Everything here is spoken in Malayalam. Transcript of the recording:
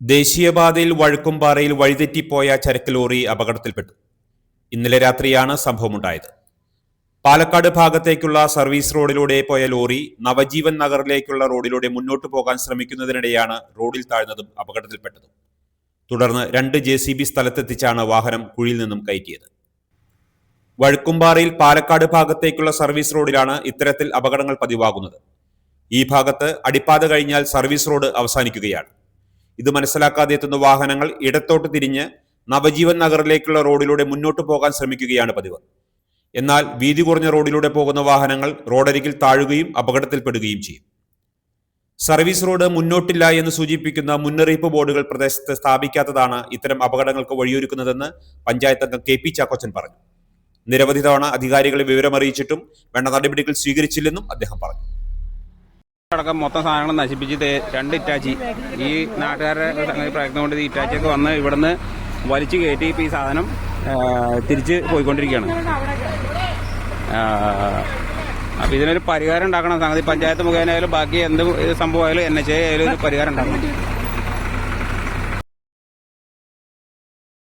ദേശീയപാതയിൽ വഴുക്കുംപാറയിൽ വഴിതെറ്റിപ്പോയ ചരക്ക് ലോറി അപകടത്തിൽപ്പെട്ടു. ഇന്നലെ രാത്രിയാണ് സംഭവമുണ്ടായത്. പാലക്കാട് ഭാഗത്തേക്കുള്ള സർവീസ് റോഡിലൂടെ പോയ ലോറി നവജീവൻ നഗറിലേക്കുള്ള റോഡിലൂടെ മുന്നോട്ട് പോകാൻ ശ്രമിക്കുന്നതിനിടെയാണ് റോഡിൽ താഴ്ന്നതും അപകടത്തിൽപ്പെട്ടതും. തുടർന്ന് രണ്ട് ജെ സി ബി സ്ഥലത്തെത്തിച്ചാണ് വാഹനം കുഴിയിൽ നിന്നും കയറ്റിയത്. വഴുക്കുംപാറയിൽ പാലക്കാട് ഭാഗത്തേക്കുള്ള സർവീസ് റോഡിലാണ് ഇത്തരത്തിൽ അപകടങ്ങൾ പതിവാകുന്നത്. ഈ ഭാഗത്ത് അടിപ്പാത കഴിഞ്ഞാൽ സർവീസ് റോഡ് അവസാനിക്കുകയാണ്. ഇത് മനസ്സിലാക്കാതെ എത്തുന്ന വാഹനങ്ങൾ ഇടത്തോട്ട് തിരിഞ്ഞ് നവജീവൻ നഗറിലേക്കുള്ള റോഡിലൂടെ മുന്നോട്ട് പോകാൻ ശ്രമിക്കുകയാണ് പതിവ്. എന്നാൽ വീതി കുറഞ്ഞ റോഡിലൂടെ പോകുന്ന വാഹനങ്ങൾ റോഡരികിൽ താഴുകയും അപകടത്തിൽപ്പെടുകയും ചെയ്യും. സർവീസ് റോഡ് മുന്നോട്ടില്ല എന്ന് സൂചിപ്പിക്കുന്ന മുന്നറിയിപ്പ് ബോർഡുകൾ പ്രദേശത്ത് സ്ഥാപിക്കാത്തതാണ് ഇത്തരം അപകടങ്ങൾക്ക് വഴിയൊരുക്കുന്നതെന്ന് പഞ്ചായത്ത് അംഗം കെ പി ചാക്കോച്ചൻ പറഞ്ഞു. നിരവധി തവണ അധികാരികളെ വിവരമറിയിച്ചിട്ടും വേണ്ട നടപടികൾ സ്വീകരിച്ചില്ലെന്നും അദ്ദേഹം പറഞ്ഞു. അടക്കം മൊത്തം സാധനങ്ങൾ നശിപ്പിച്ച് രണ്ട് ഇറ്റാച്ചി. ഈ നാട്ടുകാരുടെ പ്രയത്നം കൊണ്ട് ഈ ഇറ്റാച്ചിയൊക്കെ വന്ന് ഇവിടുന്ന് വലിച്ചു കയറ്റി ഇപ്പം ഈ സാധനം തിരിച്ച് പോയിക്കൊണ്ടിരിക്കുകയാണ്. അപ്പം ഇതിനൊരു പരിഹാരം ഉണ്ടാക്കണം. സംഗതി പഞ്ചായത്ത് മുഖേന ആയാലും ബാക്കി എന്ത് സംഭവമായാലും എൻ എച്ച് ആയാലും ഒരു പരിഹാരം ഉണ്ടാക്കണം.